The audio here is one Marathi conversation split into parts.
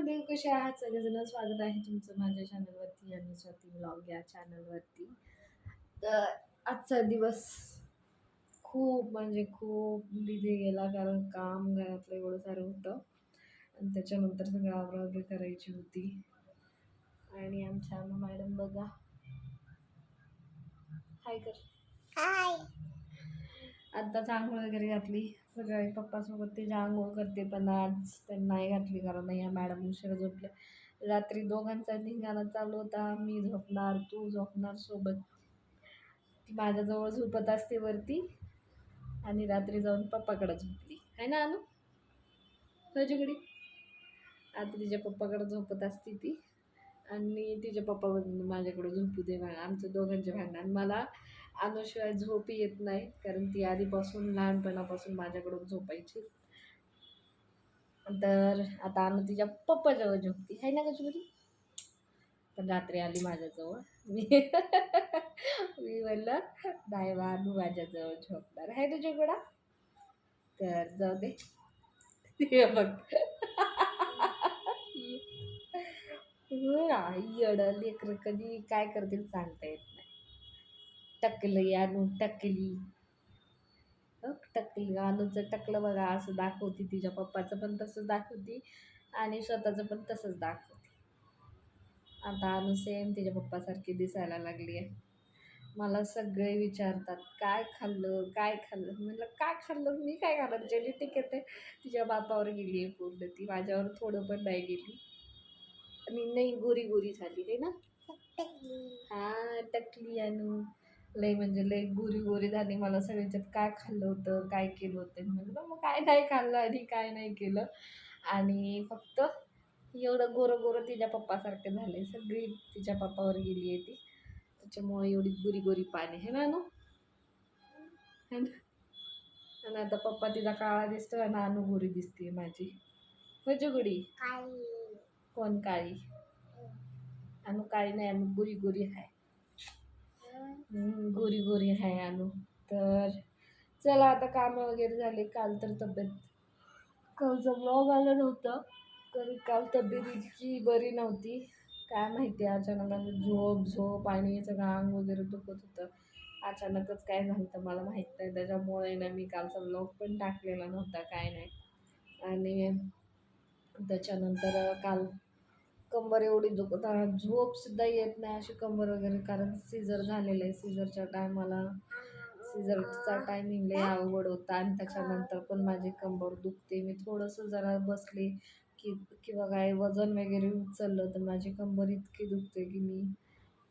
महादेव कसे आहात सगळेजण स्वागत आहे तुमचं माझ्या चॅनलवरती आणि स्वाती ब्लॉग या चॅनलवरती तर आजचा दिवस खूप म्हणजे खूप बिझी गेला कारण काम घरातलं एवढं सारं होतं. आणि त्याच्यानंतर सगळं आवरावरी करायची होती. आणि आमच्या मॅडम बघा. हाय कर हाय आत्ताच आंघोळ वगैरे घातली. सगळे पप्पासोबत ते आंघोळ करते पण आज त्यांना नाही घातली कारण या मॅडम उशिरा झोपल्या. रात्री दोघांचा धिंगाणा चालू होता. मी झोपणार तू झोपणार सोबत. ती माझ्याजवळ झोपत असते वरती आणि रात्री जाऊन पप्पाकडे झोपली. आहे ना अनु? तुझ्याकडे? आता तिच्या पप्पाकडे झोपत असते ती. आणि तिच्या पप्पा माझ्याकडे झोपू दे आमचं दोघांचे भांडण. आणि मला अनुशिवाय झोप येत नाही कारण ती आधीपासून लहानपणापासून माझ्याकडून झोपायची. तर आता अनु तिच्या पप्पाजवळ झोपती. आहे ना कशी पण रात्री आली माझ्याजवळ. मी मी म्हणलं नाही बा अनु माझ्याजवळ झोपणार आहे तुझ्याकडं. तर जाऊ दे. बघ. येड लेकरं कधी काय करतील सांगता येत नाही. टकली आणू टकली. टकली आणूचं टकलं बघा असं दाखवती तिच्या पप्पाचं पण तसंच दाखवती आणि स्वतःचं पण तसंच दाखवते. आता आणू सेम तिच्या पप्पासारखी दिसायला लागली आहे. मला सगळे विचारतात काय खाल्लं? काय खाल्लं? म्हणलं काय खाल्लं? मी काय खाल्लं? जेनेटिक येते तिच्या बापावर गेली आहे पूर्ण. ती माझ्यावर थोडं पण नाही गेली. आणि नाही गोरी गोरी झाली आहे ना? हा टकली आणू लय म्हणजे लय गोरी गोरी झाली मला सगळ्याच्यात काय खाल्लं होतं काय केलं होतं. म्हणलं मग काय नाही खाल्लं आणि काय नाही केलं. आणि फक्त एवढं गोरं गोरं तिच्या पप्पासारखं झालं सगळी तिच्या पप्पावर गेली आहे ती. त्याच्यामुळे एवढी गोरी गोरी पाणी आहे ना? है ना? आणि आता पप्पा तिचा काळा दिसतो आणि अनु गोरी दिसते माझी. गुडी काळी. कोण काळी? अनु काळी नाही अनु गोरी गोरी आहे गोरी गोरी आहे आणू तर चला आता कामं वगैरे झाले. काल तर तब्येत कालचं ब्लॉग आलं नव्हतं. कारण काल तब्येत इतकी बरी नव्हती. काय माहिती अचानक झोप झोप आणि सगळं अंग वगैरे दुखत होतं. अचानकच काय झालं तर मला माहीत नाही. त्याच्यामुळे ना मी कालचा ब्लॉग पण टाकलेला नव्हता काय नाही. आणि त्याच्यानंतर काल कंबर एवढी दुखत झोपसुद्धा येत नाही अशी कंबर वगैरे कारण सीझर झालेलं आहे सीझरच्या टायमाला. सीझरचा टायमिंग लय अवघड होता आणि त्याच्यानंतर पण माझी कंबर दुखते. मी थोडंसं जरा बसले की किंवा काय वजन वगैरे उचललं तर माझी कंबर इतकी दुखते की मी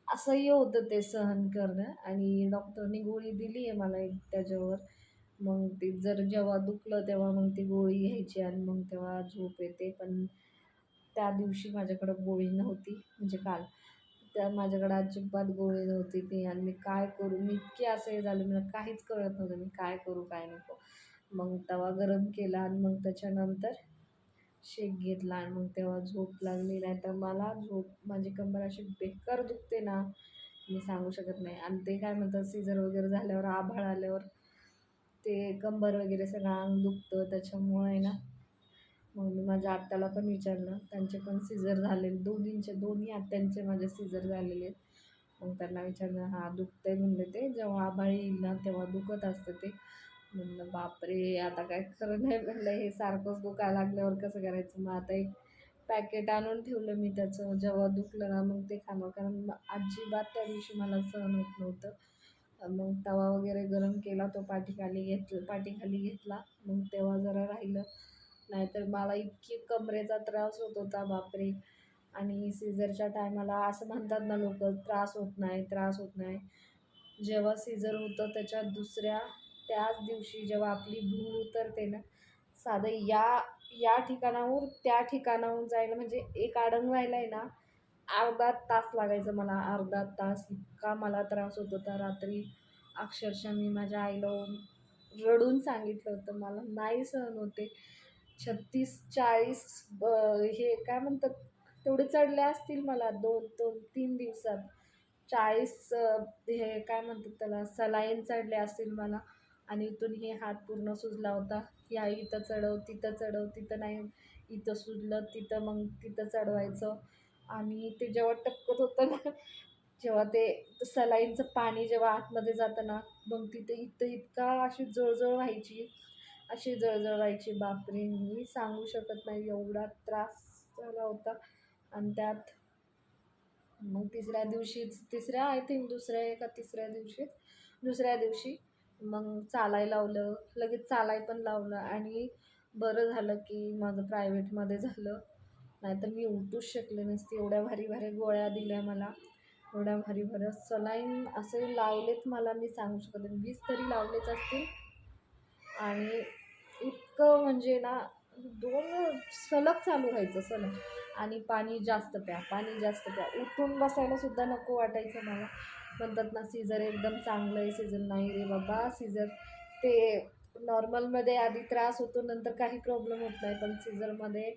असह्य होतं ते सहन करणं. आणि डॉक्टरनी गोळी दिली आहे मला एक त्याच्यावर. मग ती जर जेव्हा दुखलं तेव्हा मग ती गोळी घ्यायची आणि मग तेव्हा झोप येते. पण त्या दिवशी माझ्याकडं गोळी नव्हती म्हणजे काल. त्या माझ्याकडं अजिबात गोळी नव्हती ती आणि मी काय करू? मी इतकी असं हे झालं मला काहीच कळत नव्हतं मी काय करू काय नको. मग तवा गरम केला आणि मग त्याच्यानंतर शेक घेतला आणि मग तेव्हा झोप लागली. नाही तर मला झोप माझी कंबर अशी बेकार दुखते ना मी सांगू शकत नाही. आणि ते काय म्हणतात सीझर वगैरे झाल्यावर आभाळ आल्यावर ते कंबर वगैरे सगळं अंग दुखतं त्याच्यामुळे ना मग माझ्या आत्याला पण विचारलं. त्यांचे पण सीझर झालेले. दोन्हींचे दोन्ही आत्यांचे माझे सीझर झालेले आहेत. मग त्यांना विचारलं हा दुखतंय? म्हणले ते. जेव्हा आभाळ येईल ना तेव्हा दुखत असतं ते. म्हणलं बापरे आता काय खरं नाही म्हणलं. हे सारखंच दुखायला लागल्यावर कसं करायचं? मग आता एक पॅकेट आणून ठेवलं मी त्याचं. जेव्हा दुखलं ना मग ते खाणं. कारण अजिबात त्या दिवशी मला सहन होत नव्हतं. मग तवा वगैरे गरम केला तो पाठीखाली घेतला पाठीखाली घेतला. मग तेव्हा जरा राहिलं. नाहीतर मला इतकी कमरेचा त्रास होत होता बापरे. आणि सीझरच्या टायमाला असं म्हणतात ना लोक त्रास होत नाही त्रास होत नाही. जेव्हा सीझर होतं त्याच्या दुसऱ्या त्याच दिवशी जेव्हा आपली भूल उतरते ना साधं या या ठिकाणाहून त्या ठिकाणाहून जायला म्हणजे एक आडंग व्हायला आहे ना अर्धा तास लागायचं मला अर्धा तास. इतका मला त्रास होत होता. रात्री अक्षरशः मी माझ्या आईला रडून सांगितलं होतं. मला नाही सहन होते. छत्तीस चाळीस हे काय म्हणतात? तेवढे चढले असतील मला दोन दोन तीन दिवसात. चाळीस हे काय म्हणतात त्याला? सलाईन चढले असतील मला. आणि इथून हे हात पूर्ण सुजला होता. या इथं चढव तिथं चढव तिथं नाही. इथं सुजलं तिथं मग तिथं चढवायचं. आणि ते जेव्हा टपकत होतं ना जेव्हा ते सलाईनचं पाणी जेव्हा आतमध्ये जातं ना मग तिथे इथं इतका अशी जळजळ व्हायची. अशी जळजळ व्हायची बापरे मी सांगू शकत नाही एवढा त्रास झाला होता. आणि त्यात मग तिसऱ्या दिवशीच तिसऱ्या आय थिंक दुसऱ्या का तिसऱ्या दिवशीच दुसऱ्या दिवशी मग चालायला लावलं लगेच चालाय पण लावलं आणि बरं झालं की माझं प्रायव्हेटमध्ये झालं. नाहीतर मी उठूच शकले नसते एवढ्या भारी भारी गोळ्या दिल्या मला. एवढ्या भारी भारी सलाईन असे लावलेत मला मी सांगू शकत वीस तरी लावलेच असतील. आणि इतकं म्हणजे ना दोन सलग चालू व्हायचं सलग. आणि पाणी जास्त प्या पाणी जास्त प्या. उठून बसायला सुद्धा नको वाटायचं मला. म्हणतात ना सीझर एकदम चांगलं आहे सीझर नाही रे बाबा सीझर ते नॉर्मलमध्ये आधी त्रास होतो नंतर काही प्रॉब्लेम होत नाही. पण सीझरमध्ये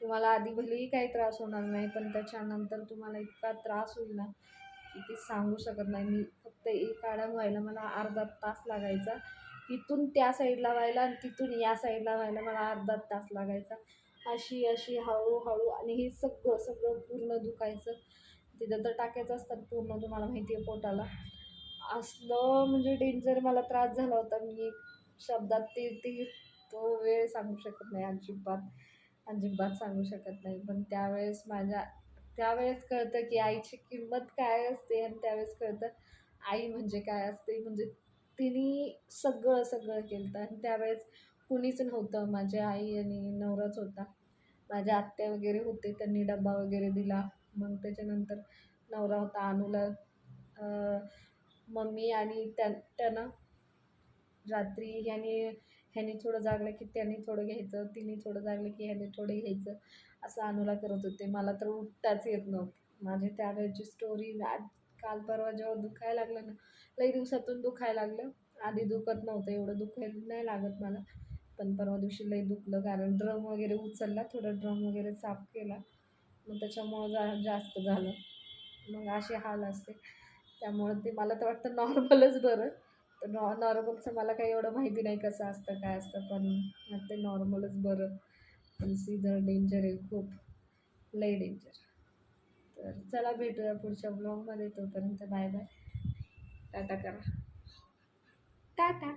तुम्हाला आधी भलेही काही त्रास होणार नाही पण त्याच्यानंतर तुम्हाला इतका त्रास होईल ना की ते सांगू शकत नाही. मी फक्त एक काढा व्हायला मला अर्धा तास लागायचा. इथून त्या साईडला व्हायला आणि तिथून या साईडला व्हायला मला अर्धा तास लागायचा. अशी अशी हळूहळू आणि हे सगळं सगळं पूर्ण दुखायचं. तिथं तर टाकायचं असतात पूर्ण तुम्हाला माहिती आहे पोटाला. असलं म्हणजे डेंजर मला त्रास झाला होता. मी शब्दात ते ते तो वेळ सांगू शकत नाही अजिबात अजिबात सांगू शकत नाही. पण त्यावेळेस माझ्या त्यावेळेस कळतं की आईची किंमत काय असते आणि त्यावेळेस कळतं आई म्हणजे काय असते? म्हणजे तिने सगळं सगळं केलं आणि त्यावेळेस कुणीच नव्हतं. माझ्या आई आणि नवराच होता. माझ्या आत्या वगैरे होते. त्यांनी डबा वगैरे दिला. मग त्याच्यानंतर नवरा होता अनुला. मम्मी आणि त्या त्यानं रात्री ह्याने ह्याने थोडं जागलं की त्याने थोडं घ्यायचं. तिने थोडं जागलं की ह्याने थोडं घ्यायचं. असं अनुला करत होते. मला तर उठताच येत नव्हतं. माझी त्यावेळेची स्टोरी आज काल परवा जेव्हा दुखायला लागलं ना लई दिवसातून दुखायला लागलं. आधी दुखत नव्हतं एवढं दुखायला नाही लागत मला. पण परवा दिवशी लई दुखलं कारण ड्रम वगैरे उचलला थोडं ड्रम वगैरे साफ केला. मग त्याच्यामुळं जा जास्त झालं. मग असे हाल असते. त्यामुळं ते मला तर वाटतं नॉर्मलच बरं. तर नॉ नॉर्मलचं मला काही एवढं माहिती नाही कसं असतं काय असतं पण ते नॉर्मलच बरं. पण सीझर डेंजर आहे खूप. लई डेंजर तर चला भेटूया पुढच्या ब्लॉगमध्ये तोपर्यंत बाय बाय टाटा करा. टाटा.